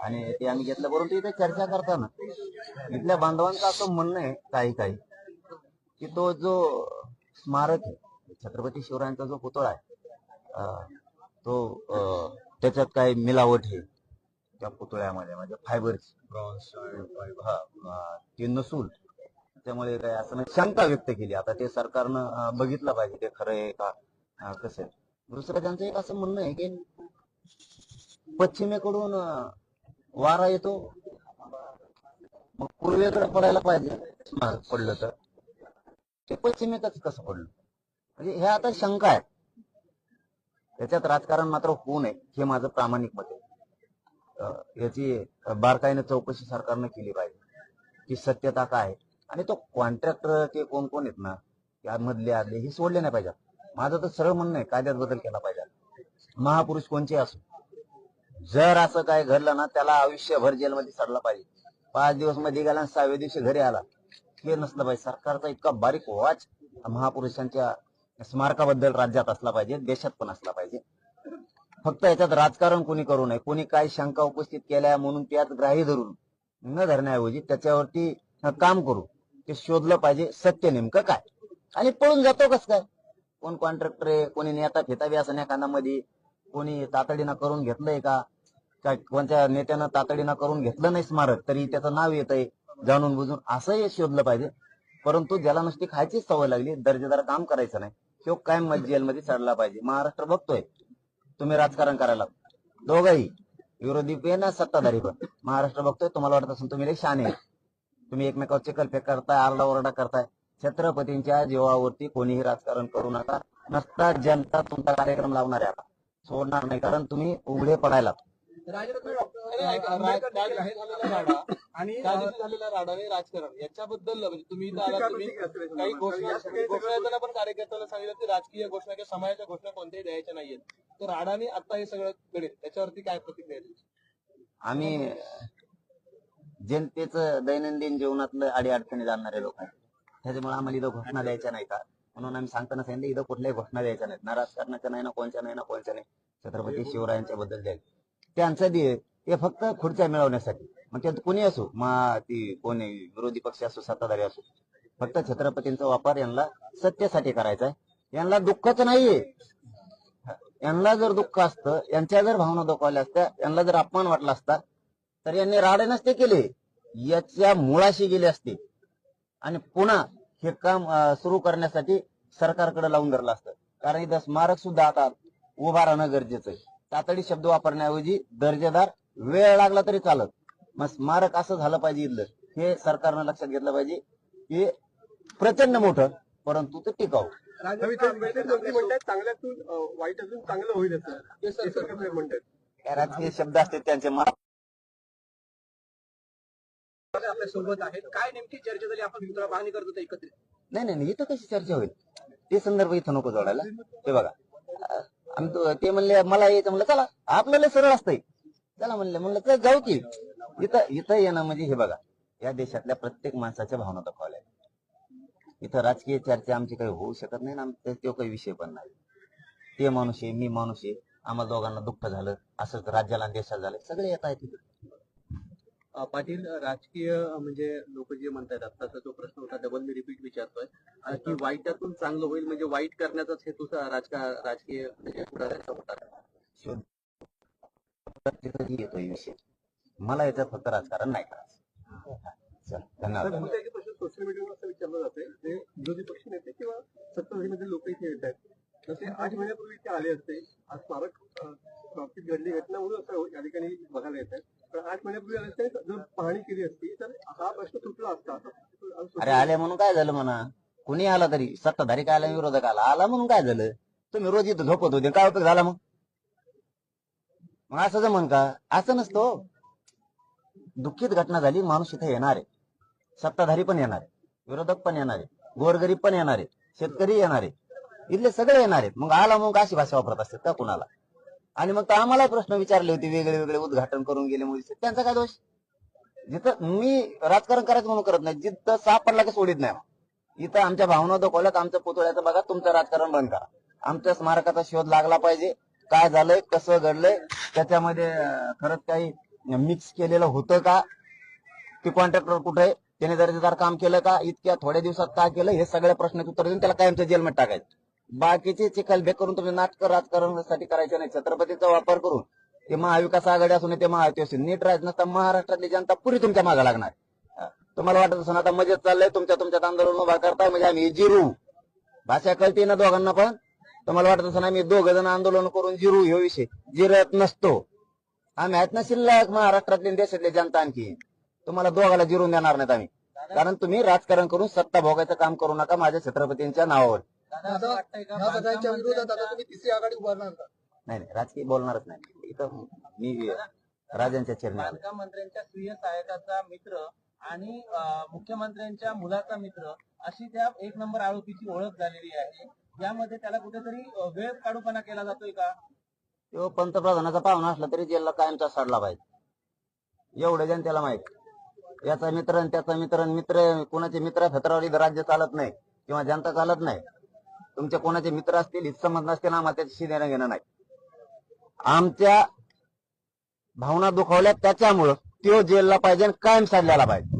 आणि ते आम्ही घेतलं. परंतु इथे चर्चा करताना इथल्या बांधवांचं असं म्हणणं आहे काही काही की तो जो स्मारक आहे छत्रपती शिवरायांचा जो पुतळा आहे तो त्याच्यात काही मिलावट आहे त्या पुतळ्यामध्ये. म्हणजे फायबरची हा अं, ते नसून त्यामुळे काय असं शंका व्यक्त केली. आता ते सरकारनं बघितलं पाहिजे ते खरं आहे का कसं दुसरं त्यांचं एक असं म्हणणं आहे की पश्चिमेकडून वारा येतो. मग पूर्वेकडे पडायला पाहिजे. पडलं तर. ते पश्चिमेकच कसं पडलं. म्हणजे हे आता शंका आहे. त्याच्यात राजकारण मात्र होऊ नये हे माझं प्रामाणिक मत आहे. याची बारकाईने चौकशी सरकारनं केली पाहिजे की सत्यता काय आहे. आणि तो कॉन्ट्रॅक्टर ते कोण कोण आहेत ना या मधले आदले हे सोडले नाही पाहिजे. माझं तर सरळ म्हणणं आहे कायद्यात बदल केला पाहिजे. महापुरुष कोणचे असो जर असं काय घडलं ना त्याला आयुष्यभर जेलमध्ये सडला पाहिजे. पाच दिवसमध्ये गेला आणि सहाव्या दिवशी घरी आला. हे नसलं पाहिजे. सरकारचा इतका बारीक वाच. महापुरुषांच्या स्मारकाबद्दल राज्यात असला पाहिजे देशात पण असला पाहिजे. फक्त याच्यात राजकारण कोणी करू नये. कोणी काय शंका उपस्थित केल्या म्हणून त्यात ग्राही धरून न धरण्याऐवजी त्याच्यावरती काम करू. ते शोधलं पाहिजे सत्य नेमकं काय? आणि पळून जातो कस काय? कोण कॉन्ट्रॅक्टर आहे कोणी नेता फेतावी असं एखादा मध्ये कोणी तातडीनं करून घेतलंय का? काय कोणत्या नेत्यानं तातडीनं करून घेतलं नाही स्मारक तरी त्याचं नाव येत आहे जाणून बुजून. असंही शोधलं पाहिजे. परंतु ज्याला नुसती खायचीच सवय लागली दर्जेदार काम करायचं नाही तो कायम जेलमध्ये चढला पाहिजे. महाराष्ट्र बघतोय. तुम्ही राजकारण करायला दोघही विरोधी पण सत्ताधारी पण. महाराष्ट्र बघतोय तुम्हाला वाटत असेल तुम्ही शाने आहे. तुम्ही एकमेकावर चिकलफेक करताय आरडाओरडा करताय. छत्रपतींच्या जीवावरती कोणीही राजकारण करू नका. नसता जनता तुमचा कार्यक्रम लावणार आहे आता. सोडणार नाही कारण तुम्ही उघडे पडायला. आणि राजकारण. याच्याबद्दल म्हणजे तुम्ही इथं आलात, तुम्ही काही घोषणा पण कार्यकर्त्याला सांगितलं की राजकीय घोषणा किंवा समाजाच्या घोषणा कोणत्याही द्यायच्या नाहीयेत. तर राडाने आता हे सगळं घडेल त्याच्यावरती काय प्रतिक्रिया दिली आम्ही जनतेचं दैनंदिन जीवनातलं अडीअडचणी जाणणारे लोक आहेत. त्याच्यामुळे आम्हाला इथं घोषणा द्यायच्या नाही का म्हणून आम्ही सांगताना सांगितलं इथं कुठल्याही घोषणा द्यायच्या नाहीत. ना राजकारणाच्या नाही ना कोणच्या नाही ना कोणच्या नाही. छत्रपती शिवरायांच्या बद्दल द्यायचं. त्यांचं दे ते फक्त खुर्च्या मिळवण्यासाठी. मग त्यात कोणी असो मा ती कोणी विरोधी पक्ष असो सत्ताधारी असो फक्त छत्रपतींचा वापर यांना सत्तेसाठी करायचा आहे. यांना दुःखच नाहीये. यांना जर दुःख असतं यांच्या जर भावना दुखावल्या असत्या यांना जर अपमान वाटला असता तर यांनी राडे नसते केले. याच्या मुळाशी गेले असते. आणि पुन्हा हे काम सुरू करण्यासाठी सरकारकडे लावून धरलं असतं. कारण इथं स्मारक सुद्धा आता उभा राहणं गरजेचं आहे. तातडी शब्द वापरण्याऐवजी दर्जेदार वेळ लागला तरी चालत. मग स्मारक असं झालं पाहिजे इथलं. हे सरकारनं लक्षात घेतलं पाहिजे की प्रचंड मोठं परंतु ते टिकाऊ. चांगल्यातून वाईट अजून चांगलं होईल हे म्हणतात राजकीय शब्द असतात त्यांचे मा- आपल्यासोबत आहेत. काय नेमकी चर्चा झाली? आपण पाहणी करतो एकत्रित. नाही नाही नाही, इथं कशी चर्चा होईल? ते संदर्भ इथं नको जोडायला. ते बघा. आम्ही ते म्हणले मला यायचं म्हणलं चला आपल्याला सरळ असतंय. चला म्हणले म्हणलं तर जाऊ की. इथं इथं येणं म्हणजे हे बघा. या देशातल्या प्रत्येक माणसाच्या भावना दाखवल्या इथं राजकीय चर्चा आमची काही होऊ शकत नाही ना तो काही विषय पण नाही. ते माणूस आहे मी माणूस आहे. आम्हाला दोघांना दुःख झालं असंच राज्याला देशाला झालं सगळे येत आहेत पाटील राजकीय म्हणजे लोक जे म्हणतात आत्ताचा जो प्रश्न होता डबल मी रिपीट विचारतोय. की वाईटातून चांगलं होईल म्हणजे वाईट करण्याचाच हेतूचा राजका राजकीय म्हणजे होता येतोय विषय मला याच्यात फक्त राजकारण नाही करायचं. धन्यवाद. सोशल मीडियावर असं विचारलं जाते जे विरोधी पक्ष नेते किंवा सत्ताधारीमध्ये लोक इथे येत आहेत तसे आठ महिन्यापूर्वी इथे आले असते. आज स्मारक घडली घटना म्हणून असं या ठिकाणी बघायला येत आहे आठ महिन्यापूर्वी जर पाहणी केली असती तर हा प्रश्न सुटला असता अरे आले म्हणून काय झालं म्हणा? कुणी आला तरी? सत्ताधारी काय आला विरोधक आला? आला म्हणून काय झालं? तुम्ही रोज इथं झोपत होते काय उपयोग झाला मग? मग असं जमन का? असं नसतो हो. दुःखीत दुःखित घटना झाली माणूस इथे येणार आहे. सत्ताधारी पण येणार आहे. विरोधक पण येणार आहे. गोरगरीब पण येणार आहे. शेतकरी येणार आहे. इथले सगळे येणार आहेत. मग आला मग अशी भाषा वापरत असतात का कुणाला? आणि मग तर आम्हाला प्रश्न विचारले होते वेगळे वेगळे उद्घाटन करून गेले मुलीचे. त्यांचा काय दोष? जिथं मी राजकारण करायचं म्हणून करत नाही जिथं सापडला की सोडित नाही. इथं आमच्या भावना दाखवल्यात आमच्या पुतळ्याचं बघा तुमचं राजकारण बंद करा. आमच्या स्मारकाचा शोध लागला पाहिजे. काय झालंय कसं घडलंय त्याच्यामध्ये खरंच काही मिक्स केलेलं होतं का? ते कॉन्ट्रॅक्टर कुठे त्याने दर्जेदार काम केलं का? इतक्या थोड्या दिवसात काय केलं? हे सगळ्या प्रश्नाचं उत्तर देऊन त्याला कायमच्या जेलमध्ये टाकायचं. बाकीचे चिखलबेक करून तुम्ही नाटक राजकारणासाठी करायचे नाही. छत्रपतीचा वापर करून ते महाविकास आघाडी असून ते महायुती असून नीट राज नसता महाराष्ट्रातली जनता पुरी तुमच्या मागे लागणार. तुम्हाला वाटत असून आता मजेत चाललंय तुमच्या तुमच्यात आंदोलन उभा करताय म्हणजे आम्ही जिरू. भाषा कळते ना दोघांना पण? तुम्हाला वाटत असून आम्ही दोघ जण आंदोलन करून जिरू हे विषय जिरत नसतो. आम्ही आहेत ना शिल्लक महाराष्ट्रातली देशातले जनता आणखी. तुम्हाला दोघाला जिरून देणार नाहीत आम्ही. कारण तुम्ही राजकारण करून सत्ता भोगायचं काम करू नका माझ्या छत्रपतींच्या नावावर. दादा असं वाटतंय का ह्या सगळ्यांच्या बांधकाम विरोधात आता मंत्र्यांच्या- तुम्ही तिसरी आघाडी उभारणार का? नाही नाही राजकीय बोलणारच नाही. इथं मी राजांच्या चेरणी बांधकाम मंत्र्यांच्या स्त्रीय सहायकाचा मित्र आणि मुख्यमंत्र्यांच्या मुलाचा मित्र अशी त्या एक नंबर आरोपीची ओळख झालेली आहे. यामध्ये त्याला कुठेतरी वेळ काढूपणा केला जातोय का? तो पंतप्रधानाचा पाहुणा असला तरी जेलला कायमचा सडला पाहिजे. एवढं जनतेला माहीत. याचा मित्र आणि त्याचा मित्र आणि मित्र कोणाचे मित्र फत्रावर राज्य चालत नाही किंवा जनता चालत नाही. तुमचे कोणाचे मित्र असतील हितसंबंध नसतील आम्हाला त्याच्याशी देणं घेणं नाही. आमच्या भावना दुखावल्या त्याच्यामुळं तो जेलला पाहिजे आणि कायम साधल्याला पाहिजे.